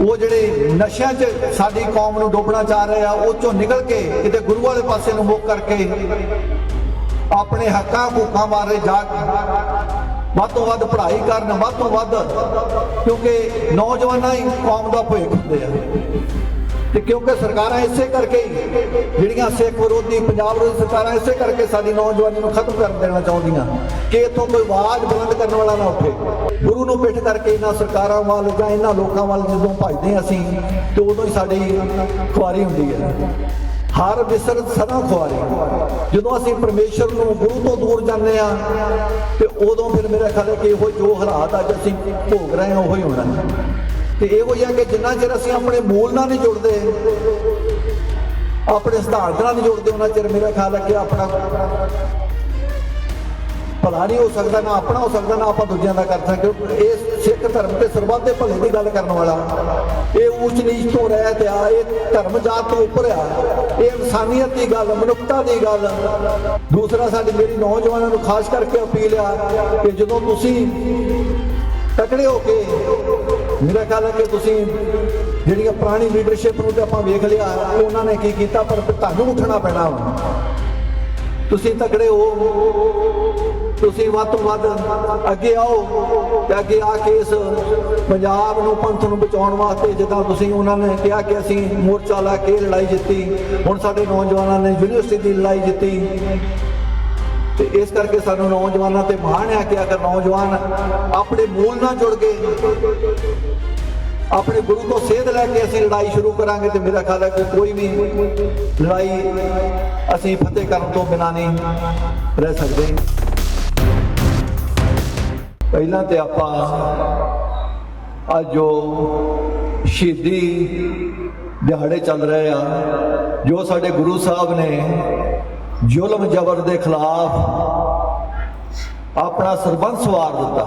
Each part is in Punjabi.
ਉਹ ਜਿਹੜੇ ਨਸ਼ਿਆਂ 'ਚ ਸਾਡੀ ਕੌਮ ਨੂੰ ਡੋਬਣਾ ਚਾਹ ਰਹੇ ਆ, ਉਹ ਚੋਂ ਨਿਕਲ ਕੇ ਕਿਤੇ ਗੁਰੂ ਵਾਲੇ ਪਾਸੇ ਨੂੰ ਮੁੱਖ ਕਰਕੇ ਆਪਣੇ ਹੱਕਾਂ ਹਕੂਕਾਂ ਬਾਰੇ ਜਾ ਵੱਧ ਤੋਂ ਵੱਧ ਪੜ੍ਹਾਈ ਕਰਨ, ਵੱਧ ਤੋਂ ਵੱਧ ਕਿਉਂਕਿ ਨੌਜਵਾਨਾਂ ਹੀ ਕੌਮ ਦਾ ਭਵਿੱਖ ਹੁੰਦੇ ਆ। ਤੇ ਕਿਉਂਕਿ ਸਰਕਾਰਾਂ ਇਸੇ ਕਰਕੇ ਹੀ ਜਿਹੜੀਆਂ ਸਿੱਖ ਵਿਰੋਧੀ, ਪੰਜਾਬ ਵਿਰੋਧੀ ਸਰਕਾਰਾਂ ਇਸੇ ਕਰਕੇ ਸਾਡੀ ਨੌਜਵਾਨੀ ਨੂੰ ਖਤਮ ਕਰ ਦੇਣਾ ਚਾਹੁੰਦੀਆਂ ਕਿ ਇਥੋਂ ਕੋਈ ਆਵਾਜ਼ ਬੁਲੰਦ ਕਰਨ ਵਾਲਾ ਨਾ ਉੱਠੇ। ਗੁਰੂ ਨੂੰ ਪਿੱਠ ਕਰਕੇ ਇਹਨਾਂ ਸਰਕਾਰਾਂ ਵੱਲ ਜਾਂ ਇਹਨਾਂ ਲੋਕਾਂ ਵੱਲ ਜਦੋਂ ਭਜਦੇ ਹਾਂ ਅਸੀਂ, ਤੇ ਉਦੋਂ ਹੀ ਸਾਡੀ ਖੁਆਰੀ ਹੁੰਦੀ ਹੈ। ਹਰ ਵਿਸਰ ਸਦਾ ਖੁਆਰੀ। ਜਦੋਂ ਅਸੀਂ ਪਰਮੇਸ਼ਰ ਨੂੰ ਗੁਰੂ ਤੋਂ ਦੂਰ ਜਾਂਦੇ ਆ ਤੇ ਉਦੋਂ ਫਿਰ ਮੇਰਾ ਖਿਆਲ ਹੈ ਕਿ ਇਹੋ ਜੋ ਹਾਲਾਤ ਅੱਜ ਅਸੀਂ ਭੋਗ ਰਹੇ ਹਾਂ, ਉਹੀ ਹੋਣਾ। ਤੇ ਇਹੋ ਹੀ ਆ ਕਿ ਜਿੰਨਾ ਚਿਰ ਅਸੀਂ ਆਪਣੇ ਮੂਲ ਨਾਲ ਨਹੀਂ ਜੁੜਦੇ, ਆਪਣੇ ਸਿਧਾਂਤ ਨਾਲ ਨਹੀਂ ਜੁੜਦੇ, ਉਹਨਾਂ ਚਿਰ ਮੇਰਾ ਖਿਆਲ ਹੈ ਕਿ ਆਪਣਾ ਭਲਾ ਨਹੀਂ ਹੋ ਸਕਦਾ, ਨਾ ਆਪਣਾ ਹੋ ਸਕਦਾ, ਨਾ ਆਪਾਂ ਦੂਜਿਆਂ ਦਾ ਕਰ ਸਕਦੇ ਇਹ ਸਿੱਖ ਧਰਮ ਤੇ ਸਰਬੱਤ ਦੇ ਭਲੇ ਦੀ ਗੱਲ ਕਰਨ ਵਾਲਾ। ਇਹ ਉੱਚ ਨੀਚ ਤੋਂ ਰਹਿਤ ਆ, ਇਹ ਧਰਮ ਜਾਤ ਤੋਂ ਉੱਪਰ ਆ। ਇਹ ਇਨਸਾਨੀਅਤ ਦੀ ਗੱਲ, ਮਨੁੱਖਤਾ ਦੀ ਗੱਲ। ਦੂਸਰਾ, ਸਾਡੀ ਮੇਰੀ ਨੌਜਵਾਨਾਂ ਨੂੰ ਖਾਸ ਕਰਕੇ ਅਪੀਲ ਆ ਕਿ ਜਦੋਂ ਤੁਸੀਂ ਤਕੜੇ ਹੋ ਕੇ ਮੇਰਾ ਖਿਆਲ ਹੈ ਕਿ ਤੁਸੀਂ ਜਿਹੜੀਆਂ ਪੁਰਾਣੀ ਲੀਡਰਸ਼ਿਪ ਨੂੰ ਤੇ ਆਪਾਂ ਵੇਖ ਲਿਆ, ਉਹਨਾਂ ਨੇ ਕੀ ਕੀਤਾ? ਪਰ ਤੁਹਾਨੂੰ ਉੱਠਣਾ ਪੈਣਾ ਵਾ। ਤੁਸੀਂ ਤਕੜੇ ਹੋ। ਤੁਸੀਂ ਵੱਧ ਤੋਂ ਵੱਧ ਅੱਗੇ ਆਓ ਤੇ ਅੱਗੇ ਆ ਕੇ ਇਸ ਪੰਜਾਬ ਨੂੰ, ਪੰਥ ਨੂੰ ਬਚਾਉਣ ਵਾਸਤੇ ਜਿੱਦਾਂ ਤੁਸੀਂ ਉਹਨਾਂ ਨੇ ਕਿਹਾ ਕਿ ਅਸੀਂ ਮੋਰਚਾ ਲਾ ਕੇ ਲੜਾਈ ਜਿੱਤੀ, ਹੁਣ ਸਾਡੇ ਨੌਜਵਾਨਾਂ ਨੇ ਯੂਨੀਵਰਸਿਟੀ ਦੀ ਲੜਾਈ ਜਿੱਤੀ। ਤੇ ਇਸ ਕਰਕੇ ਸਾਨੂੰ ਨੌਜਵਾਨਾਂ ਤੇ ਮਾਣ ਹੈ ਕਿ ਅਗਰ ਨੌਜਵਾਨ ਆਪਣੇ ਮੂਲ ਨਾਲ ਜੁੜ ਕੇ ਆਪਣੇ ਗੁਰੂ ਤੋਂ ਸੇਧ ਲੈ ਕੇ ਅਸੀਂ ਲੜਾਈ ਸ਼ੁਰੂ ਕਰਾਂਗੇ ਤੇ ਮੇਰਾ ਖਿਆਲ ਹੈ ਕਿ ਕੋਈ ਵੀ ਲੜਾਈ ਅਸੀਂ ਫਤਿਹ ਕਰਨ ਤੋਂ ਬਿਨਾਂ ਨਹੀਂ ਰਹਿ ਸਕਦੇ। ਪਹਿਲਾਂ ਤੇ ਆਪਾਂ ਅੱਜ ਜੋ ਸ਼ਹੀਦੀ ਦਿਹਾੜੇ ਚੱਲ ਰਹੇ ਆ, ਜੋ ਸਾਡੇ ਗੁਰੂ ਸਾਹਿਬ ਨੇ ਜ਼ੁਲਮ ਜ਼ਬਰ ਦੇ ਖਿਲਾਫ ਆਪਣਾ ਸਰਬੰਸ ਵਾਰ ਦਿੱਤਾ।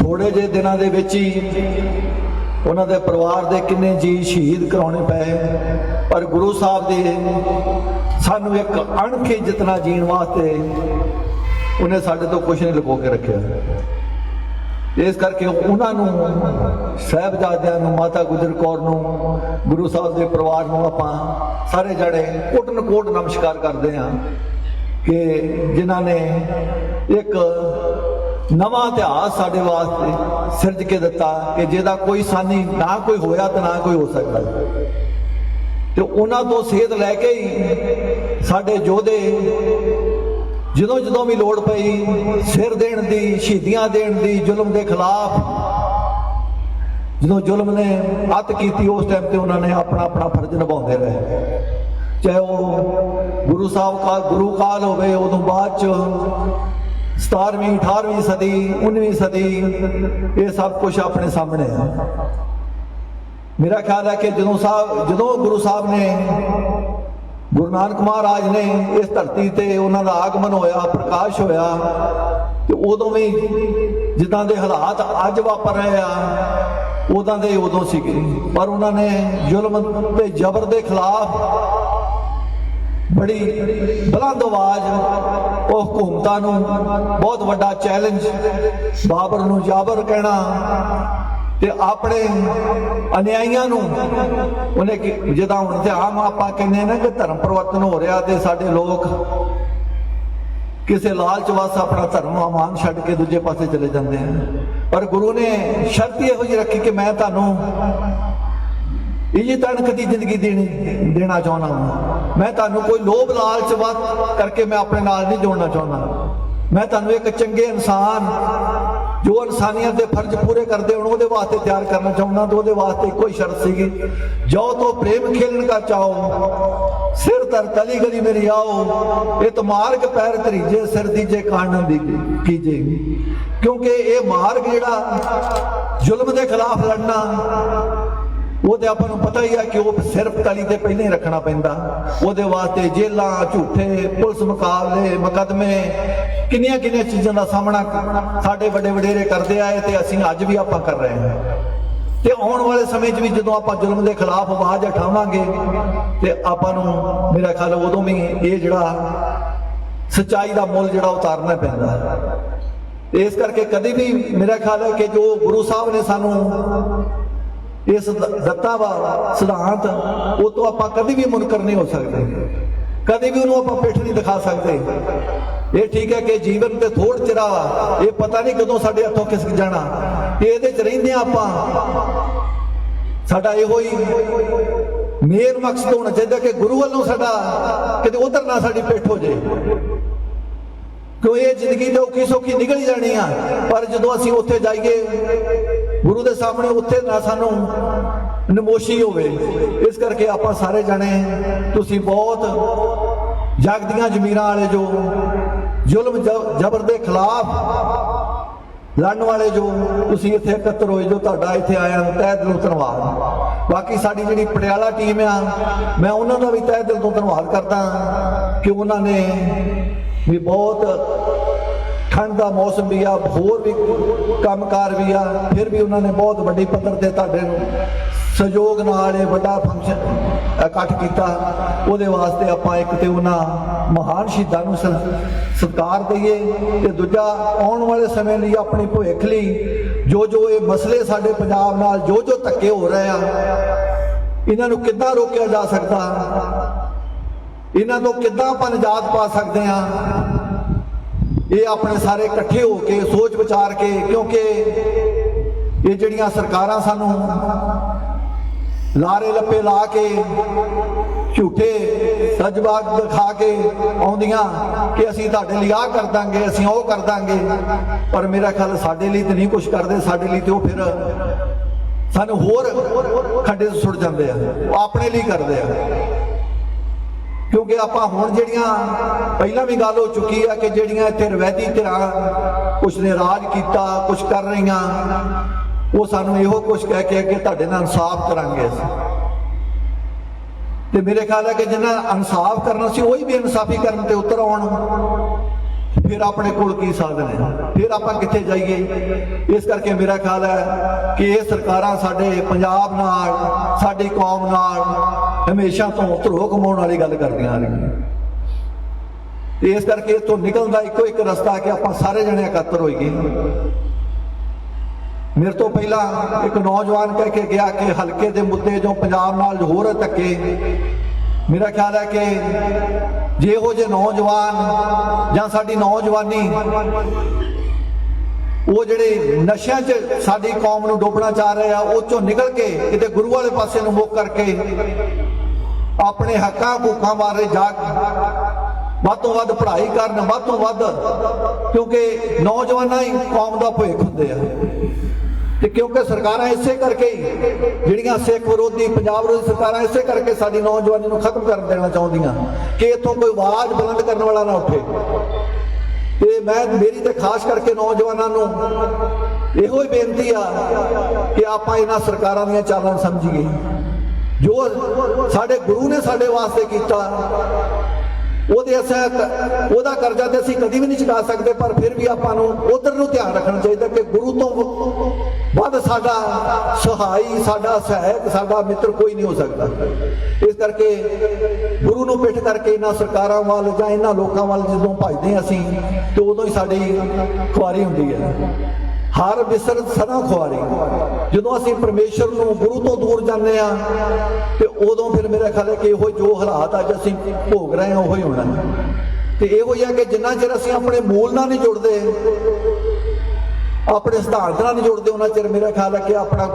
ਥੋੜੇ ਜਿਹੇ ਦਿਨਾਂ ਦੇ ਵਿੱਚ ਹੀ ਉਹਨਾਂ ਦੇ ਪਰਿਵਾਰ ਦੇ ਕਿੰਨੇ ਜੀ ਸ਼ਹੀਦ ਕਰਾਉਣੇ ਪਏ। ਪਰ ਗੁਰੂ ਸਾਹਿਬ ਦੇ ਸਾਨੂੰ ਇੱਕ ਅਣਖੇ ਜਿਤਨਾ ਜੀਣ ਵਾਸਤੇ ਉਹਨੇ ਸਾਡੇ ਤੋਂ ਕੁਝ ਨਹੀਂ ਲੁਕੋ ਕੇ ਰੱਖਿਆ। ਇਸ ਕਰਕੇ ਉਹਨਾਂ ਨੂੰ, ਸਹਿਬਜ਼ਾਦਿਆਂ ਨੂੰ, ਮਾਤਾ ਗੁਜਰ ਕੌਰ ਨੂੰ, ਗੁਰੂ ਸਾਹਿਬ ਦੇ ਪਰਿਵਾਰ ਨੂੰ ਆਪਾਂ ਸਾਰੇ ਜਣੇ ਕੋਟਨ ਕੋਟ ਨਮਸਕਾਰ ਕਰਦੇ ਹਾਂ ਕਿ ਜਿਨ੍ਹਾਂ ਨੇ ਇੱਕ ਨਵਾਂ ਇਤਿਹਾਸ ਸਾਡੇ ਵਾਸਤੇ ਸਿਰਜ ਕੇ ਦਿੱਤਾ ਕਿ ਜਿਹਦਾ ਕੋਈ ਸਾਨੀ ਨਾ ਕੋਈ ਹੋਇਆ ਤੇ ਨਾ ਕੋਈ ਹੋ ਸਕਦਾ। ਤੇ ਉਹਨਾਂ ਤੋਂ ਸੇਧ ਲੈ ਕੇ ਹੀ ਸਾਡੇ ਯੋਧੇ ਜਦੋਂ ਜਦੋਂ ਵੀ ਲੋੜ ਪਈ, ਸਿਰ ਦੇਣ ਦੀ, ਸ਼ਹੀਦੀਆਂ ਦੇਣ ਦੀ, ਜ਼ੁਲਮ ਦੇ ਖਿਲਾਫ, ਜਦੋਂ ਜ਼ੁਲਮ ਨੇ ਅੱਤ ਕੀਤੀ, ਉਸ ਟਾਈਮ ਤੇ ਉਹਨਾਂ ਨੇ ਆਪਣਾ ਆਪਣਾ ਫਰਜ਼ ਨਿਭਾਉਂਦੇ ਰਹੇ। ਚਾਹੇ ਉਹ ਗੁਰੂ ਸਾਹਿਬ ਕਾ, ਗੁਰੂ ਕਾਲ ਹੋਵੇ, ਉਦੋਂ ਬਾਅਦ ਚ 17ਵੀਂ 18ਵੀਂ ਸਦੀ 19ਵੀਂ ਸਦੀ, ਇਹ ਸਭ ਕੁਝ ਆਪਣੇ ਸਾਹਮਣੇ ਹੈ ਮੇਰਾ ਖਿਆਲ ਹੈ ਕਿ ਜਦੋਂ ਸਾਹਿਬ, ਜਦੋਂ ਗੁਰੂ ਸਾਹਿਬ ਨੇ ਗੁਰੂ ਨਾਨਕ ਮਹਾਰਾਜ ਨੇ ਇਸ ਧਰਤੀ ਤੇ ਉਹਨਾਂ ਦਾ ਆਗਮਨ ਹੋਇਆ, ਪ੍ਰਕਾਸ਼ ਹੋਇਆ ਤੇ ਉਦੋਂ ਵੀ ਜਿੱਦਾਂ ਦੇ ਹਾਲਾਤ ਅੱਜ ਵਾਪਰ ਰਹੇ ਆ, ਉਦਾਂ ਦੇ ਉਦੋਂ ਸੀਗੇ। ਪਰ ਉਹਨਾਂ ਨੇ ਜ਼ੁਲਮ ਤੇ ਜ਼ਬਰ ਦੇ ਖਿਲਾਫ ਬੜੀ ਬਲੰਦ ਆਵਾਜ਼, ਉਹ ਹਕੂਮਤਾਂ ਨੂੰ ਬਹੁਤ ਵੱਡਾ ਚੈਲੰਜ ਬਾਬਰ ਨੂੰ ਜਾਬਰ ਕਹਿਣਾ ਤੇ ਆਪਣੇ ਅਨਿਆਈਆਂ ਨੂੰ ਉਹਨੇ ਕਿ- ਜਿੱਦਾਂ ਹੁਣ ਤੇ ਆਮ ਆਪਾਂ ਕਹਿੰਦੇ ਆ ਨਾ ਕਿ ਧਰਮ ਪਰਿਵਰਤਨ ਹੋ ਰਿਹਾ ਤੇ ਸਾਡੇ ਲੋਕ ਕਿਸੇ ਲਾਲਚ ਵਾਸ ਆਪਣਾ ਧਰਮ ਅਮਾਨ ਛੱਡ ਕੇ ਦੂਜੇ ਪਾਸੇ ਚਲੇ ਜਾਂਦੇ ਆ ਪਰ ਗੁਰੂ ਨੇ ਸ਼ਰਤ ਇਹੋ ਜਿਹੀ ਰੱਖੀ ਕਿ ਮੈਂ ਤੁਹਾਨੂੰ ਇਹ ਤਣਕ ਦੀ ਜ਼ਿੰਦਗੀ ਦੇਣੀ ਦੇਣਾ ਚਾਹੁੰਦਾ ਹਾਂ। ਮੈਂ ਤੁਹਾਨੂੰ ਕੋਈ ਲੋਭ ਲਾਲਚ ਵਤ ਕਰਕੇ ਮੈਂ ਆਪਣੇ ਨਾਲ ਨਹੀਂ ਜੋੜਨਾ ਚਾਹੁੰਦਾ। ਮੈਂ ਤੁਹਾਨੂੰ ਇੱਕ ਚੰਗੇ ਇਨਸਾਨ ਜੋ ਇਨਸਾਨੀਅਤ ਦੇ ਫਰਜ਼ ਪੂਰੇ ਕਰਦੇ ਹੋਣ, ਉਹਦੇ ਵਾਸਤੇ ਤਿਆਰ ਕਰਨਾ ਚਾਹੁੰਦਾ ਤੇ ਉਹਦੇ ਵਾਸਤੇ ਕੋਈ ਸ਼ਰਤ ਸੀਗੀ ਜੋ ਤੋ ਪ੍ਰੇਮ ਖੇਲਣ ਦਾ ਚਾਹੋ, ਸਿਰ ਤਰ ਤਲੀ ਗਲੀ ਮੇਰੀ ਆਓ ਇਹ ਤਾਂ ਮਾਰਗ ਪੈਰ ਧਰੀਜੇ, ਸਿਰ ਦੀਜੇ ਕਾਣਨ ਦੀ ਕੀਜੇ ਕਿਉਂਕਿ ਇਹ ਮਾਰਗ ਜਿਹੜਾ ਜ਼ੁਲਮ ਦੇ ਖਿਲਾਫ ਲੜਨਾ ਉਹ ਤੇ ਆਪਾਂ ਨੂੰ ਪਤਾ ਹੀ ਆ ਕਿ ਉਹ ਸਿਰਫ ਤਲੀ ਤੇ ਪਹਿਲਾਂ ਹੀ ਰੱਖਣਾ ਪੈਂਦਾ। ਉਹਦੇ ਵਾਸਤੇ ਜੇਲਾਂ, ਝੂਠੇ, ਪੁਲਿਸ ਮੁਕਾਬਲੇ, ਮੁਕਦਮੇ ਕਿੰਨੀਆਂ ਕਿੰਨੀਆਂ ਚੀਜ਼ਾਂ ਦਾ ਸਾਹਮਣਾ ਸਾਡੇ ਵੱਡੇ ਵਡੇਰੇ ਕਰਦੇ ਆਏ ਤੇ ਅਸੀਂ ਅੱਜ ਵੀ ਆਪਾਂ ਕਰ ਰਹੇ ਹਾਂ। ਤੇ ਆਉਣ ਵਾਲੇ ਸਮੇਂ 'ਚ ਵੀ ਜਦੋਂ ਆਪਾਂ ਜ਼ੁਲਮ ਦੇ ਖਿਲਾਫ ਆਵਾਜ਼ ਉਠਾਵਾਂਗੇ ਤੇ ਆਪਾਂ ਨੂੰ ਮੇਰਾ ਖਿਆਲ ਉਦੋਂ ਵੀ ਇਹ ਜਿਹੜਾ ਸਚਾਈ ਦਾ ਮੁੱਲ ਜਿਹੜਾ ਉਤਾਰਨਾ ਪੈਂਦਾ। ਤੇ ਇਸ ਕਰਕੇ ਕਦੇ ਵੀ ਮੇਰਾ ਖਿਆਲ ਹੈ ਕਿ ਜੋ ਗੁਰੂ ਸਾਹਿਬ ਨੇ ਸਾਨੂੰ ਇਹ ਦ- ਦਿੱਤਾ ਵਾ ਸਿਧਾਂਤ, ਉਹ ਤੋਂ ਆਪਾਂ ਕਦੇ ਵੀ ਮੁਨਕਰ ਨਹੀਂ ਹੋ ਸਕਦੇ। ਕਦੇ ਵੀ ਉਹਨੂੰ ਆਪਾਂ ਪਿੱਠ ਨਹੀਂ ਦਿਖਾ ਸਕਦੇ। ਇਹ ਠੀਕ ਹੈ ਕਿ ਜੀਵਨ ਤੇ ਥੋੜ ਚਿਰਾ, ਇਹ ਪਤਾ ਨਹੀਂ ਕਦੋਂ ਸਾਡੇ ਹੱਥੋਂ ਖਿਸਕ ਜਾਣਾ। ਇਹਦੇ ਚ ਰਹਿੰਦੇ ਹਾਂ ਆਪਾਂ। ਸਾਡਾ ਇਹੋ ਹੀ ਮੇਨ ਮਕਸਦ ਹੋਣਾ ਚਾਹੀਦਾ ਕਿ ਗੁਰੂ ਵੱਲੋਂ ਸਾਡਾ ਕਿਤੇ ਉਧਰ ਨਾ ਸਾਡੀ ਪਿੱਠ ਹੋ ਜਾਏ। ਕਿਉਂ ਇਹ ਜ਼ਿੰਦਗੀ ਤੇ ਔਖੀ ਸੌਖੀ ਨਿਕਲ ਜਾਣੀ ਆ। ਪਰ ਜਦੋਂ ਅਸੀਂ ਉੱਥੇ ਜਾਈਏ ਗੁਰੂ ਦੇ ਸਾਹਮਣੇ ਉੱਥੇ ਨਾ ਸਾਨੂੰ ਨਮੋਸ਼ੀ ਹੋਵੇ। ਇਸ ਕਰਕੇ ਆਪਾਂ ਸਾਰੇ ਜਾਣੇ ਤੁਸੀਂ ਬਹੁਤ ਜਗਦੀਆਂ ਜ਼ਮੀਰਾਂ ਵਾਲੇ ਜੋ, ਜ਼ੁਲਮ ਜ- ਜ਼ਬਰ ਦੇ ਖਿਲਾਫ ਲੜਨ ਵਾਲੇ ਜੋ, ਤੁਸੀਂ ਇੱਥੇ ਇਕੱਤਰ ਹੋਏ ਜੋ ਤੁਹਾਡਾ ਇੱਥੇ ਆਇਆ ਨੂੰ ਤਹਿ ਦਿਲੋਂ ਧੰਨਵਾਦ। ਬਾਕੀ ਸਾਡੀ ਜਿਹੜੀ ਪਟਿਆਲਾ ਟੀਮ ਆ, ਮੈਂ ਉਹਨਾਂ ਦਾ ਵੀ ਤਹਿ ਦਿਲ ਤੋਂ ਧੰਨਵਾਦ ਕਰਦਾ ਕਿ ਉਹਨਾਂ ਨੇ ਵੀ ਬਹੁਤ ਠੰਡ ਦਾ ਮੌਸਮ ਵੀ ਆ, ਹੋਰ ਵੀ ਕੰਮਕਾਰ ਵੀ ਆ, ਫਿਰ ਵੀ ਉਹਨਾਂ ਨੇ ਬਹੁਤ ਵੱਡੀ ਪੱਧਰ ਤੇ ਤੁਹਾਡੇ ਨੂੰ ਸਹਿਯੋਗ ਨਾਲ ਇਹ ਵੱਡਾ ਫੰਕਸ਼ਨ ਇਕੱਠ ਕੀਤਾ। ਉਹਦੇ ਵਾਸਤੇ ਆਪਾਂ ਇੱਕ ਤੇ ਉਹਨਾਂ ਮਹਾਨ ਸ਼ਹੀਦਾਂ ਨੂੰ ਸ- ਸਤਿਕਾਰ ਦਈਏ ਤੇ ਦੂਜਾ ਆਉਣ ਵਾਲੇ ਸਮੇਂ ਲਈ ਆਪਣੀ ਭਵਿੱਖ ਲਈ ਜੋ ਜੋ ਇਹ ਮਸਲੇ ਸਾਡੇ ਪੰਜਾਬ ਨਾਲ ਜੋ ਜੋ ਧੱਕੇ ਹੋ ਰਹੇ ਆ, ਇਹਨਾਂ ਨੂੰ ਕਿੱਦਾਂ ਰੋਕਿਆ ਜਾ ਸਕਦਾ? ਇਹਨਾਂ ਤੋਂ ਕਿੱਦਾਂ ਆਪਾਂ ਨਿਜਾਤ ਪਾ ਸਕਦੇ ਆ? ਇਹ ਆਪਣੇ ਸਾਰੇ ਇਕੱਠੇ ਹੋ ਕੇ, ਸੋਚ ਵਿਚਾਰ ਕੇ, ਕਿਉਂਕਿ ਇਹ ਜਿਹੜੀਆਂ ਸਰਕਾਰਾਂ ਸਾਨੂੰ ਲਾਰੇ ਲੱਪੇ ਲਾ ਕੇ, ਝੂਠੇ ਸਜਬਾਗ ਦਿਖਾ ਕੇ ਆਉਂਦੀਆਂ ਕਿ ਅਸੀਂ ਤੁਹਾਡੇ ਲਈ ਆਹ ਕਰ ਦਾਂਗੇ, ਅਸੀਂ ਉਹ ਕਰ ਦਾਂਗੇ, ਪਰ ਮੇਰਾ ਖਿਆਲ ਸਾਡੇ ਲਈ ਤੇ ਨਹੀਂ ਕੁਝ ਕਰਦੇ, ਸਾਡੇ ਲਈ ਤੇ ਉਹ ਫਿਰ ਸਾਨੂੰ ਹੋਰ ਖੱਡੇ ਸੁੱਟ ਜਾਂਦੇ ਆ, ਉਹ ਆਪਣੇ ਲਈ ਕਰਦੇ ਆ। ਕਿਉਂਕਿ ਆਪਾਂ ਹੁਣ ਜਿਹੜੀਆਂ ਪਹਿਲਾਂ ਵੀ ਗੱਲ ਹੋ ਚੁੱਕੀ ਆ ਕਿ ਜਿਹੜੀਆਂ ਇੱਥੇ ਰਵੈਤੀ ਧਿਰਾਂ ਕੁਛ ਨੇ ਰਾਜ ਕੀਤਾ, ਕੁਛ ਕਰ ਰਹੀਆਂ, ਉਹ ਸਾਨੂੰ ਇਹੋ ਕੁਛ ਕਹਿ ਕੇ ਕਿ ਤੁਹਾਡੇ ਨਾਲ ਇਨਸਾਫ ਕਰਾਂਗੇ ਅਸੀਂ। ਤੇ ਮੇਰੇ ਖਿਆਲ ਹੈ ਕਿ ਜਿਨ੍ਹਾਂ ਇਨਸਾਫ ਕਰਨਾ ਸੀ, ਉਹੀ ਵੀ ਇਨਸਾਫੀ ਕਰਨ ਤੇ ਉਤਰ ਆਉਣ। ਫਿਰ ਆਪਣੇ ਕੋਲ ਕੀ ਸਾਧਨ ਹੈ? ਫਿਰ ਆਪਾਂ ਕਿੱਥੇ ਜਾਈਏ? ਇਸ ਕਰਕੇ ਮੇਰਾ ਖਿਆਲ ਹੈ ਕਿ ਇਹ ਸਰਕਾਰਾਂ ਸਾਡੇ ਪੰਜਾਬ ਨਾਲ, ਸਾਡੀ ਕੌਮ ਨਾਲ ਹਮੇਸ਼ਾ ਤੋਂ ਧਰੋ ਕਮਾਉਣ ਵਾਲੀ ਗੱਲ ਕਰਦੀਆਂ ਰਹੀਆਂ ਤੇ ਇਸ ਕਰਕੇ ਇੱਥੋਂ ਨਿਕਲਣ ਦਾ ਇੱਕੋ ਇੱਕ ਰਸਤਾ ਕਿ ਆਪਾਂ ਸਾਰੇ ਜਣੇ ਇਕੱਤਰ ਹੋਈਏ। ਮੇਰੇ ਤੋਂ ਪਹਿਲਾਂ ਇੱਕ ਨੌਜਵਾਨ ਕਹਿ ਕੇ ਗਿਆ ਕਿ ਹਲਕੇ ਦੇ ਮੁੱਦੇ ਜੋ ਪੰਜਾਬ ਨਾਲ ਹੋਰ ਧੱਕੇ, ਮੇਰਾ ਖਿਆਲ ਹੈ ਕਿ ਜੇ ਇਹੋ ਜਿਹੇ ਨੌਜਵਾਨ ਜਾਂ ਸਾਡੀ ਨੌਜਵਾਨੀ, ਉਹ ਜਿਹੜੇ ਨਸ਼ਿਆਂ 'ਚ ਸਾਡੀ ਕੌਮ ਨੂੰ ਡੋਬਣਾ ਚਾਹ ਰਹੇ ਆ, ਉਹ ਚੋਂ ਨਿਕਲ ਕੇ ਕਿਤੇ ਗੁਰੂ ਵਾਲੇ ਪਾਸੇ ਨੂੰ ਮੁੱਕ ਕਰਕੇ ਆਪਣੇ ਹੱਕਾਂ ਹਕੂਕਾਂ ਬਾਰੇ ਜਾਗ ਵੱਧ ਤੋਂ ਵੱਧ ਪੜ੍ਹਾਈ ਕਰਨ, ਵੱਧ ਤੋਂ ਵੱਧ ਕਿਉਂਕਿ ਨੌਜਵਾਨਾਂ ਹੀ ਕੌਮ ਦਾ ਭਵਿੱਖ ਹੁੰਦੇ ਆ। ਤੇ ਕਿਉਂਕਿ ਸਰਕਾਰਾਂ ਇਸੇ ਕਰਕੇ ਹੀ, ਜਿਹੜੀਆਂ ਸਿੱਖ ਵਿਰੋਧੀ, ਪੰਜਾਬ ਵਿਰੋਧੀ ਸਰਕਾਰਾਂ ਇਸੇ ਕਰਕੇ ਸਾਡੀ ਨੌਜਵਾਨੀ ਨੂੰ ਖਤਮ ਕਰ ਦੇਣਾ ਚਾਹੁੰਦੀਆਂ, ਕਿ ਇੱਥੋਂ ਕੋਈ ਆਵਾਜ਼ ਬੁਲੰਦ ਕਰਨ ਵਾਲਾ ਨਾ ਉੱਠੇ। ਤੇ ਮੈਂ, ਮੇਰੀ ਤੇ ਖਾਸ ਕਰਕੇ ਨੌਜਵਾਨਾਂ ਨੂੰ ਇਹੋ ਹੀ ਬੇਨਤੀ ਆ ਕਿ ਆਪਾਂ ਇਹਨਾਂ ਸਰਕਾਰਾਂ ਦੀਆਂ ਚਾਲਾਂ ਸਮਝੀਏ। ਜੋ ਸਾਡੇ ਗੁਰੂ ਨੇ ਸਾਡੇ ਵਾਸਤੇ ਕੀਤਾ, ਉਹਦੇ ਅਸਾਂ ਉਹਦਾ ਕਰਜ਼ਾ ਤੇ ਅਸੀਂ ਕਦੀ ਵੀ ਨਹੀਂ ਚੁਕਾ ਸਕਦੇ, ਪਰ ਫਿਰ ਵੀ ਆਪਾਂ ਨੂੰ ਉਧਰ ਨੂੰ ਧਿਆਨ ਰੱਖਣਾ ਚਾਹੀਦਾ ਕਿ ਗੁਰੂ ਤੋਂ ਵੱਧ ਸਾਡਾ ਸਹਾਈ, ਸਾਡਾ ਸਹਾਇਕ, ਸਾਡਾ ਮਿੱਤਰ ਕੋਈ ਨਹੀਂ ਹੋ ਸਕਦਾ। ਇਸ ਕਰਕੇ ਗੁਰੂ ਨੂੰ ਪਿੱਠ ਕਰਕੇ ਇਹਨਾਂ ਸਰਕਾਰਾਂ ਵੱਲ ਜਾਂ ਇਹਨਾਂ ਲੋਕਾਂ ਵੱਲ ਜਦੋਂ ਭਜਦੇ ਹਾਂ ਅਸੀਂ, ਤੇ ਉਦੋਂ ਹੀ ਸਾਡੀ ਖੁਆਰੀ ਹੁੰਦੀ ਹੈ। ਹਰ ਬਿਸਰ ਸਦਾ ਖੁਆਰੀ। ਜਦੋਂ ਅਸੀਂ ਪਰਮੇਸ਼ਰ ਨੂੰ ਗੁਰੂ ਤੋਂ ਦੂਰ ਜਾਂਦੇ ਆ ਤੇ ਉਦੋਂ ਫਿਰ ਮੇਰਾ ਖਿਆਲ ਹੈ ਕਿ ਇਹੋ ਜੋ ਹਾਲਾਤ ਅੱਜ ਅਸੀਂ ਭੋਗ ਰਹੇ ਹਾਂ, ਉਹੀ ਹੋਣਾ। ਤੇ ਇਹੋ ਹੀ ਹੈ ਕਿ ਜਿੰਨਾ ਚਿਰ ਅਸੀਂ ਆਪਣੇ ਮੂਲ ਨਾਲ ਨਹੀਂ ਜੁੜਦੇ, ਆਪਣੇ ਸਿਧਾਂਤ ਨਾਲ ਨਹੀਂ ਜੁੜਦੇ, ਉਹਨਾਂ ਚਿਰ ਮੇਰਾ ਖਿਆਲ ਹੈ ਕਿ ਆਪਣਾ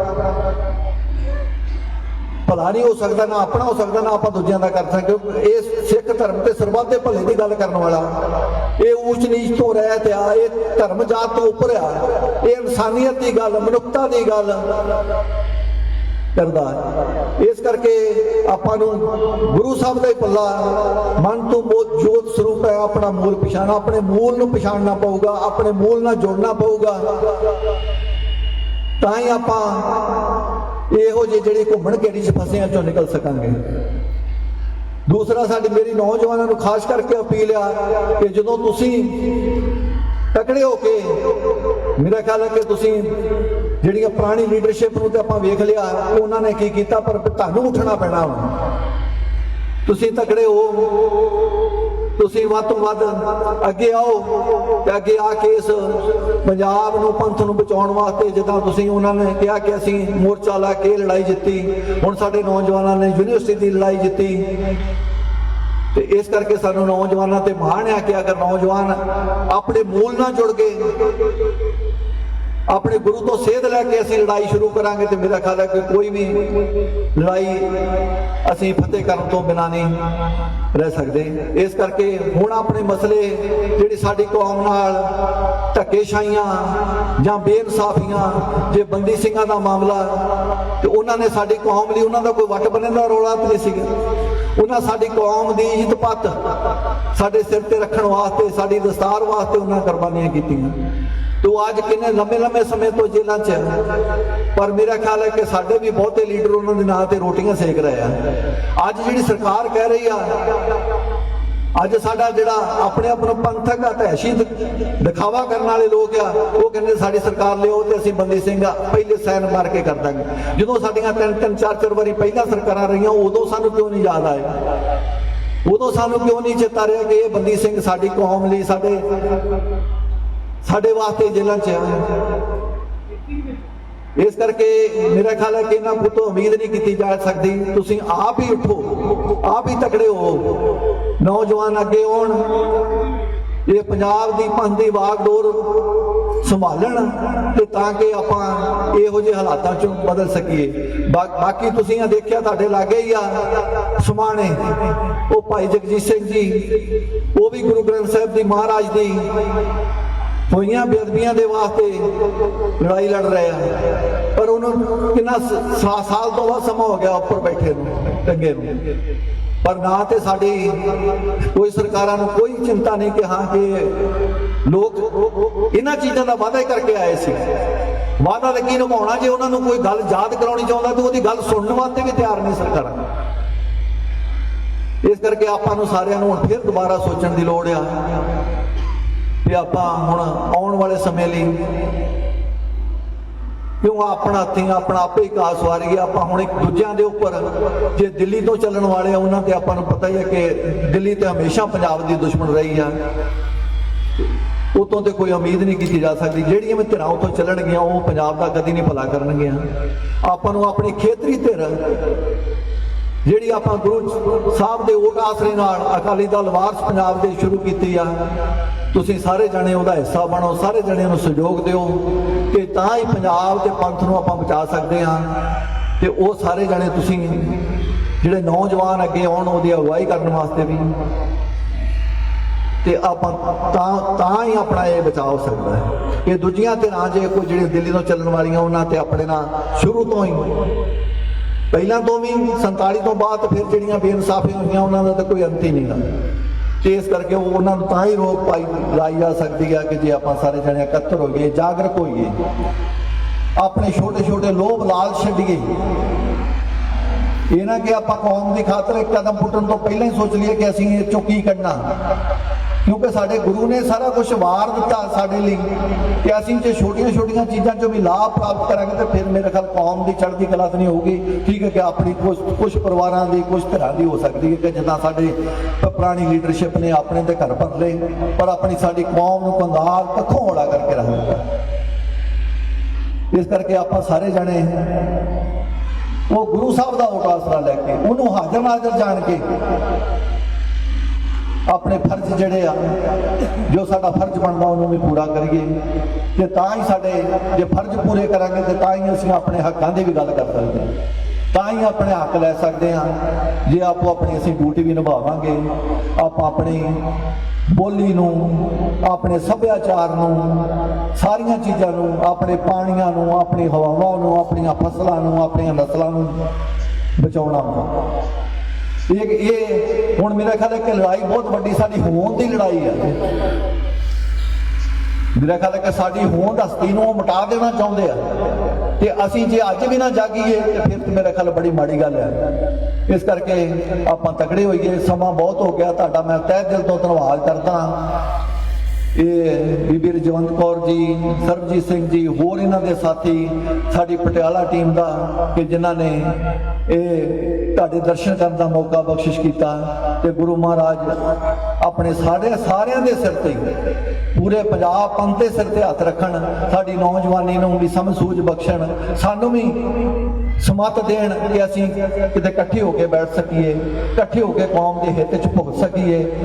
ਭਲਾ ਨਹੀਂ ਹੋ ਸਕਦਾ, ਨਾ ਆਪਣਾ ਹੋ ਸਕਦਾ, ਨਾ ਆਪਾਂ ਦੂਜਿਆਂ ਦਾ ਕਰ ਸਕਦੇ ਕਿਉਂਕਿ ਇਹ ਸਿੱਖ ਧਰਮ ਤੇ ਸਰਬੱਤ ਦੇ ਭਲੇ ਦੀ ਗੱਲ ਕਰਨ ਵਾਲਾ। ਇਹ ਊਚ ਨੀਚ ਤੋਂ ਰਹਿਤ ਆ, ਇਹ ਧਰਮ ਜਾਤ ਤੋਂ ਉੱਪਰ ਆ। ਇਹ ਇਨਸਾਨੀਅਤ ਦੀ ਗੱਲ, ਮਨੁੱਖਤਾ ਦੀ ਗੱਲ ਕਰਦਾ ਇਸ ਕਰਕੇ ਆਪਾਂ ਨੂੰ ਗੁਰੂ ਸਾਹਿਬ ਦਾ ਹੀ ਪੱਲਾ ਮਨ ਤੋਂ ਬਹੁਤ ਜੋਤ ਸਰੂਪ ਹੈ, ਆਪਣਾ ਮੂਲ ਪਛਾਣਾ, ਆਪਣੇ ਮੂਲ ਨੂੰ ਪਛਾਣਨਾ ਪਊਗਾ, ਆਪਣੇ ਮੂਲ ਨਾਲ ਜੋੜਨਾ ਪਊਗਾ। ਤਾਂ ਹੀ ਆਪਾਂ ਇਹੋ ਜਿਹੇ ਜਿਹੜੇ ਘੁੰਮਣ ਘੇਰੀ 'ਚ ਫਸੇ ਆ ਚੋਂ ਨਿਕਲ ਸਕਾਂਗੇ। ਦੂਸਰਾ, ਸਾਡੀ ਮੇਰੀ ਨੌਜਵਾਨਾਂ ਨੂੰ ਖਾਸ ਕਰਕੇ ਅਪੀਲ ਆ ਕਿ ਜਦੋਂ ਤੁਸੀਂ ਤਕੜੇ ਹੋ ਕੇ, ਮੇਰਾ ਖਿਆਲ ਹੈ ਕਿ ਤੁਸੀਂ ਜਿਹੜੀਆਂ ਪੁਰਾਣੀ ਲੀਡਰਸ਼ਿਪ ਨੂੰ ਤਾਂ ਆਪਾਂ ਵੇਖ ਲਿਆ, ਉਹਨਾਂ ਨੇ ਕੀ ਕੀਤਾ? ਪਰ ਤੁਹਾਨੂੰ ਉੱਠਣਾ ਪੈਣਾ ਹੁਣ ਤੁਸੀਂ ਤਕੜੇ ਹੋ। ਤੁਸੀਂ ਵੱਧ ਤੋਂ ਵੱਧ ਅੱਗੇ ਆਓ ਤੇ ਅੱਗੇ ਆ ਕੇ ਇਸ ਪੰਜਾਬ ਨੂੰ, ਪੰਥ ਨੂੰ ਬਚਾਉਣ ਵਾਸਤੇ ਜਿੱਦਾਂ ਤੁਸੀਂ ਉਹਨਾਂ ਨੇ ਕਿਹਾ ਕਿ ਅਸੀਂ ਮੋਰਚਾ ਲਾ ਕੇ ਲੜਾਈ ਜਿੱਤੀ, ਹੁਣ ਸਾਡੇ ਨੌਜਵਾਨਾਂ ਨੇ ਯੂਨੀਵਰਸਿਟੀ ਦੀ ਲੜਾਈ ਜਿੱਤੀ। ਤੇ ਇਸ ਕਰਕੇ ਸਾਨੂੰ ਨੌਜਵਾਨਾਂ ਤੇ ਮਾਣ ਆ ਕਿ ਅਗਰ ਨੌਜਵਾਨ ਆਪਣੇ ਮੂਲ ਨਾਲ ਜੁੜ ਕੇ ਆਪਣੇ ਗੁਰੂ ਤੋਂ ਸੇਧ ਲੈ ਕੇ ਅਸੀਂ ਲੜਾਈ ਸ਼ੁਰੂ ਕਰਾਂਗੇ ਤੇ ਮੇਰਾ ਖਿਆਲ ਹੈ ਕਿ ਕੋਈ ਵੀ ਲੜਾਈ ਅਸੀਂ ਫਤਿਹ ਕਰਨ ਤੋਂ ਬਿਨਾਂ ਨਹੀਂ ਰਹਿ ਸਕਦੇ। ਇਸ ਕਰਕੇ ਹੁਣ ਆਪਣੇ ਮਸਲੇ ਜਿਹੜੇ ਸਾਡੀ ਕੌਮ ਨਾਲ ਧੱਕੇਸ਼ਾਹੀਆਂ ਜਾਂ ਬੇਇਨਸਾਫੀਆਂ, ਜੇ ਬੰਦੀ ਸਿੰਘਾਂ ਦਾ ਮਾਮਲਾ, ਤੇ ਉਹਨਾਂ ਨੇ ਸਾਡੀ ਕੌਮ ਲਈ ਉਹਨਾਂ ਦਾ ਕੋਈ ਵੱਟ ਬਣਨ ਦਾ ਰੋਲਾ ਤਾਂ ਨਹੀਂ ਸੀਗਾ। ਉਹਨਾਂ ਸਾਡੀ ਕੌਮ ਦੀ ਇੱਜ਼ਤ ਪੱਤ ਸਾਡੇ ਸਿਰ ਤੇ ਰੱਖਣ ਵਾਸਤੇ, ਸਾਡੀ ਦਸਤਾਰ ਵਾਸਤੇ ਉਹਨਾਂ ਕੁਰਬਾਨੀਆਂ ਕੀਤੀਆਂ। ਤੋ ਅੱਜ ਕਿੰਨੇ ਲੰਮੇ ਲੰਮੇ ਸਮੇਂ ਤੋਂ ਜੇਲ੍ਹਾਂ 'ਚ ਪਰ ਮੇਰਾ ਖਿਆਲ ਹੈ ਕਿ ਸਾਡੇ ਵੀ ਬਹੁਤੇ ਲੀਡਰ ਉਹਨਾਂ ਦੇ ਨਾਂ ਤੇ ਰੋਟੀਆਂ ਸੇਕ ਰਹੇ ਆ। ਅੱਜ ਜਿਹੜੀ ਸਰਕਾਰ ਕਹਿ ਰਹੀ ਆ, ਅੱਜ ਸਾਡਾ ਜਿਹੜਾ ਆਪਣੇ ਆਪਣਾ ਪੰਥਕ ਆ ਤਹਿਸ਼ੀ ਦਿਖਾਵਾ ਕਰਨ ਵਾਲੇ ਲੋਕ ਆ, ਉਹ ਕਹਿੰਦੇ ਸਾਡੀ ਸਰਕਾਰ ਲਿਓ ਤੇ ਅਸੀਂ ਬੰਦੀ ਸਿੰਘ ਆ, ਪਹਿਲੇ ਸੈਨ ਮਾਰ ਕੇ ਕਰ ਦਾਂਗੇ। ਜਦੋਂ ਸਾਡੀਆਂ ਤਿੰਨ ਤਿੰਨ, ਚਾਰ ਚਾਰ ਵਾਰੀ ਪਹਿਲਾਂ ਸਰਕਾਰਾਂ ਰਹੀਆਂ, ਉਦੋਂ ਸਾਨੂੰ ਕਿਉਂ ਨਹੀਂ ਯਾਦ ਆਇਆ ਉਦੋਂ ਸਾਨੂੰ ਕਿਉਂ ਨਹੀਂ ਚੇਤਾ ਰਿਹਾ ਕਿ ਇਹ ਬੰਦੀ ਸਿੰਘ ਸਾਡੀ ਕੌਮ ਲਈ, ਸਾਡੇ ਸਾਡੇ ਵਾਸਤੇ ਜੇਲ੍ਹਾਂ 'ਚ ਆ ਇਸ ਕਰਕੇ ਮੇਰਾ ਖਿਆਲ ਹੈ ਕਿ ਇਹਨਾਂ ਕੋਲ ਉਮੀਦ ਨਹੀਂ ਕੀਤੀ ਜਾ ਸਕਦੀ। ਤੁਸੀਂ ਆਪ ਹੀ ਉੱਠੋ, ਆਪ ਹੀ ਤਕੜੇ ਹੋ। ਨੌਜਵਾਨ ਅੱਗੇ ਆਉਣ ਇਹ ਪੰਜਾਬ ਦੀ ਪੰਥ ਵਾਗਡੋਰ ਸੰਭਾਲਣ, ਤੇ ਤਾਂ ਕਿ ਆਪਾਂ ਇਹੋ ਜਿਹੇ ਹਾਲਾਤਾਂ ਚੋਂ ਬਦਲ ਸਕੀਏ। ਬਾਕੀ ਤੁਸੀਂ ਆ ਦੇਖਿਆ ਤੁਹਾਡੇ ਲਾਗੇ ਹੀ ਆ ਸਮਾਣੇ। ਉਹ ਭਾਈ ਜਗਜੀਤ ਸਿੰਘ ਜੀ, ਉਹ ਵੀ ਗੁਰੂ ਗ੍ਰੰਥ ਸਾਹਿਬ ਦੀ ਮਹਾਰਾਜ ਦੀ ਹੋਈਆਂ ਬੇਅਦਬੀਆਂ ਦੇ ਵਾਸਤੇ ਲੜਾਈ ਲੜ ਰਹੇ ਆ। ਪਰ ਉਹਨੂੰ ਕਿੰਨਾ ਸਾਲ ਤੋਂ ਬਾਅਦ ਸਮਾਂ ਹੋ ਗਿਆ ਉੱਪਰ ਬੈਠੇ ਨੂੰ ਟੰਗੇ ਨੂੰ। ਪਰ ਨਾ ਤੇ ਸਾਡੀ ਕੋਈ ਸਰਕਾਰਾਂ ਨੂੰ ਕੋਈ ਚਿੰਤਾ ਨਹੀਂ ਕਿ ਹਾਂ ਕਿ ਲੋਕ ਇਹਨਾਂ ਚੀਜ਼ਾਂ ਦਾ ਵਾਅਦਾ ਕਰਕੇ ਆਏ ਸੀ। ਵਾਅਦਾ ਲੱਗੀ ਨਿਭਾਉਣਾ? ਜੇ ਉਹਨਾਂ ਨੂੰ ਕੋਈ ਗੱਲ ਯਾਦ ਕਰਾਉਣੀ ਚਾਹੁੰਦਾ ਤੇ ਉਹਦੀ ਗੱਲ ਸੁਣਨ ਵਾਸਤੇ ਵੀ ਤਿਆਰ ਨਹੀਂ ਸਰਕਾਰਾਂ। ਇਸ ਕਰਕੇ ਆਪਾਂ ਨੂੰ ਸਾਰਿਆਂ ਨੂੰ ਹੁਣ ਫਿਰ ਦੁਬਾਰਾ ਸੋਚਣ ਦੀ ਲੋੜ ਆ। ਵੀ ਆਪਾਂ ਹੁਣ ਆਉਣ ਵਾਲੇ ਸਮੇਂ ਲਈ ਕਿਉਂ ਆਪਣਾ ਹੱਥੀਂ ਆਪਣਾ ਆਪੇ ਹੀ ਕਾਸ ਵਾਰੀ ਆਪਾਂ ਹੁਣ ਇੱਕ ਦੂਜਿਆਂ ਦੇ ਉੱਪਰ ਜੇ ਦਿੱਲੀ ਤੋਂ ਚੱਲਣ ਵਾਲੇ ਆ, ਉਹਨਾਂ ਤੇ ਆਪਾਂ ਨੂੰ ਪਤਾ ਹੀ ਹੈ ਕਿ ਦਿੱਲੀ ਤੇ ਹਮੇਸ਼ਾ ਪੰਜਾਬ ਦੀ ਦੁਸ਼ਮਣ ਰਹੀ ਆ। ਉਤੋਂ ਤੇ ਕੋਈ ਉਮੀਦ ਨਹੀਂ ਕੀਤੀ ਜਾ ਸਕਦੀ, ਜਿਹੜੀਆਂ ਵੀ ਧਿਰਾਂ ਉਤੋਂ ਚੱਲਣਗੀਆਂ, ਉਹ ਪੰਜਾਬ ਦਾ ਕਦੀ ਨਹੀਂ ਭਲਾ ਕਰਨਗੀਆਂ। ਆਪਾਂ ਨੂੰ ਆਪਣੀ ਖੇਤਰੀ ਧਿਰ, ਜਿਹੜੀ ਆਪਾਂ ਗੁਰੂ ਸਾਹਿਬ ਦੇ ਉਹ ਆਸਰੇ ਨਾਲ ਅਕਾਲੀ ਦਲ ਵਾਰਸ ਪੰਜਾਬ ਦੇ ਸ਼ੁਰੂ ਕੀਤੀ ਆ ਤੁਸੀਂ ਸਾਰੇ ਜਣੇ ਉਹਦਾ ਹਿੱਸਾ ਬਣੋ, ਸਾਰੇ ਜਣੇ ਨੂੰ ਸਹਿਯੋਗ ਦਿਓ ਕਿ ਤਾਂ ਹੀ ਪੰਜਾਬ ਦੇ ਪੰਥ ਨੂੰ ਆਪਾਂ ਬਚਾ ਸਕਦੇ ਹਾਂ। ਤੇ ਉਹ ਸਾਰੇ ਜਣੇ ਤੁਸੀਂ ਜਿਹੜੇ ਨੌਜਵਾਨ ਅੱਗੇ ਆਉਣ, ਉਹਦੀ ਅਗਵਾਈ ਕਰਨ ਵਾਸਤੇ ਵੀ। ਤੇ ਆਪਾਂ ਤਾਂ ਤਾਂ ਹੀ ਆਪਣਾ ਇਹ ਬਚਾਅ ਹੋ ਸਕਦਾ ਹੈ। ਇਹ ਦੂਜੀਆਂ ਧਿਰਾਂ ਜੇ ਕੋਈ ਜਿਹੜੇ ਦਿੱਲੀ ਤੋਂ ਚੱਲਣ ਵਾਲੀਆਂ, ਉਹਨਾਂ ਤੇ ਆਪਣੇ ਨਾਲ ਸ਼ੁਰੂ ਤੋਂ ਹੀ। ਪਹਿਲਾਂ ਤੋਂ ਵੀ 47 ਤੋਂ ਬਾਅਦ ਫਿਰ ਜਿਹੜੀਆਂ ਬੇਇਨਸਾਫੀਆਂ ਹੋਈਆਂ, ਉਹਨਾਂ ਦਾ ਤਾਂ ਕੋਈ ਅੰਤ ਹੀ ਨਹੀਂਗਾ ਤੇ ਇਸ ਕਰਕੇ ਉਹ ਉਹਨਾਂ ਨੂੰ ਤਾਂ ਹੀ ਰੋਕ ਪਾਈ ਲਾਈ ਜਾ ਸਕਦੀ ਆ ਕਿ ਜੇ ਆਪਾਂ ਸਾਰੇ ਜਣੇ ਇਕੱਤਰ ਹੋਈਏ, ਜਾਗਰੂਕ ਹੋਈਏ। ਆਪਣੇ ਛੋਟੇ ਛੋਟੇ ਲੋਭ ਲਾਲ ਛੱਡੀਏ। ਇਹ ਨਾ ਕਿ ਆਪਾਂ ਕੌਮ ਦੀ ਖਾਤਰ ਇੱਕ ਕਦਮ ਪੁੱਟਣ ਤੋਂ ਪਹਿਲਾਂ ਹੀ ਸੋਚ ਲਈਏ ਕਿ ਅਸੀਂ ਇਹ ਚੋਂ ਕੀ ਕੱਢਣਾ। ਕਿਉਂਕਿ ਸਾਡੇ ਗੁਰੂ ਨੇ ਸਾਰਾ ਕੁਝ ਵਾਰ ਦਿੱਤਾ ਸਾਡੇ ਲਈ ਕਿ ਅਸੀਂ ਜੇ ਛੋਟੀਆਂ ਛੋਟੀਆਂ ਚੀਜ਼ਾਂ ਚੋਂ ਵੀ ਲਾਭ ਪ੍ਰਾਪਤ ਕਰਾਂਗੇ ਤਾਂ ਫਿਰ ਮੇਰੇ ਖਿਆਲ ਕੌਮ ਦੀ ਚੜ੍ਹਦੀ ਕਲਾ ਤਾਂ ਨਹੀਂ ਹੋਊਗੀ। ਠੀਕ ਹੈ ਕਿ ਆਪਣੀ ਕੁਝ ਕੁਝ ਪਰਿਵਾਰਾਂ ਦੀ ਕੁਝ ਘਰਾਂ ਦੀ ਹੋ ਸਕਦੀ ਹੈ ਕਿ ਜਿੱਦਾਂ ਸਾਡੇ ਪੁਰਾਣੀ ਲੀਡਰਸ਼ਿਪ ਨੇ ਆਪਣੇ ਤੇ ਘਰ ਭਰ ਲਏ, ਪਰ ਆਪਣੀ ਸਾਡੀ ਕੌਮ ਨੂੰ ਕੰਗਾਲ ਕੱਖੋਂ ਹੋਲਾ ਕਰਕੇ ਰੱਖ ਦਿੱਤਾ। ਇਸ ਕਰਕੇ ਆਪਾਂ ਸਾਰੇ ਜਣੇ ਉਹ ਗੁਰੂ ਸਾਹਿਬ ਦਾ ਉਟਾਸਰਾ ਲੈ ਕੇ, ਉਹਨੂੰ ਹਾਜ਼ਰ ਨਾਜ਼ਰ ਜਾਣ ਕੇ ਆਪਣੇ ਫਰਜ਼ ਜਿਹੜੇ ਆ, ਜੋ ਸਾਡਾ ਫਰਜ਼ ਬਣਦਾ, ਉਹਨੂੰ ਵੀ ਪੂਰਾ ਕਰੀਏ। ਤੇ ਤਾਂ ਹੀ ਸਾਡੇ, ਜੇ ਫਰਜ਼ ਪੂਰੇ ਕਰਾਂਗੇ, ਤੇ ਤਾਂ ਹੀ ਅਸੀਂ ਆਪਣੇ ਹੱਕਾਂ ਦੀ ਵੀ ਗੱਲ ਕਰ ਸਕਦੇ ਹਾਂ। ਤਾਂ ਹੀ ਆਪਣੇ ਹੱਕ ਲੈ ਸਕਦੇ ਹਾਂ। ਜੇ ਆਪੋ ਆਪਣੀ ਅਸੀਂ ਡਿਊਟੀ ਵੀ ਨਿਭਾਵਾਂਗੇ, ਆਪਾਂ ਆਪਣੀ ਬੋਲੀ ਨੂੰ, ਆਪਣੇ ਸੱਭਿਆਚਾਰ ਨੂੰ, ਸਾਰੀਆਂ ਚੀਜ਼ਾਂ ਨੂੰ, ਆਪਣੇ ਪਾਣੀਆਂ ਨੂੰ, ਆਪਣੀ ਹਵਾਵਾਂ ਨੂੰ, ਆਪਣੀਆਂ ਫਸਲਾਂ ਨੂੰ, ਆਪਣੀਆਂ ਨਸਲਾਂ ਨੂੰ ਬਚਾਉਣਾ ਵਾ। ਇਹ ਇਹ ਹੁਣ ਮੇਰਾ ਖਿਆਲ ਹੈ ਕਿ ਲੜਾਈ ਬਹੁਤ ਵੱਡੀ ਸਾਡੀ ਹੋਂਦ ਦੀ ਲੜਾਈ ਹੈ ਮੇਰਾ ਖਿਆਲ ਹੈ ਕਿ ਸਾਡੀ ਹੋਂਦ ਹਸਤੀ ਨੂੰ ਉਹ ਮਿਟਾ ਦੇਣਾ ਚਾਹੁੰਦੇ ਆ। ਤੇ ਅਸੀਂ ਜੇ ਅੱਜ ਵੀ ਨਾ ਜਾਗੀਏ, ਤੇ ਫਿਰ ਤੇ ਮੇਰਾ ਖਿਆਲ ਬੜੀ ਮਾੜੀ ਗੱਲ ਹੈ ਇਸ ਕਰਕੇ ਆਪਾਂ ਤਕੜੇ ਹੋਈਏ, ਸਮਾਂ ਬਹੁਤ ਹੋ ਗਿਆ। ਤੁਹਾਡਾ ਮੈਂ ਤਹਿ ਦਿਲ ਤੋਂ ਧੰਨਵਾਦ ਕਰਦਾ। ਇਹ ਬੀਬੀ ਰਜਵੰਤ ਕੌਰ ਜੀ, ਸਰਬਜੀਤ ਸਿੰਘ ਜੀ, ਹੋਰ ਇਹਨਾਂ ਦੇ ਸਾਥੀ, ਸਾਡੀ ਪਟਿਆਲਾ ਟੀਮ ਦਾ ਕਿ ਜਿਨ੍ਹਾਂ ਨੇ ਇਹ ਤੁਹਾਡੇ ਦਰਸ਼ਨ ਕਰਨ ਦਾ ਮੌਕਾ ਬਖਸ਼ਿਸ਼ ਕੀਤਾ ਤੇ ਗੁਰੂ ਮਹਾਰਾਜ ਆਪਣੇ ਸਾਡੇ ਸਾਰਿਆਂ ਦੇ ਸਿਰ ਤੇ ਪੂਰੇ ਪੰਜਾਬ ਪੰਥ ਦੇ ਸਿਰ ਤੇ ਹੱਥ ਰੱਖਣ, ਸਾਡੀ ਨੌਜਵਾਨੀ ਨੂੰ ਵੀ ਸਮਝ ਸੂਝ ਬਖਸ਼ਣ, ਸਾਨੂੰ ਵੀ ਸਮਤ ਦੇਣ ਕਿ ਅਸੀਂ ਕਿਤੇ ਇਕੱਠੇ ਹੋ ਕੇ ਬੈਠ ਸਕੀਏ, ਇਕੱਠੇ ਹੋ ਕੇ ਕੌਮ ਦੇ ਹਿੱਤ 'ਚ ਭੁਗਤ ਸਕੀਏ।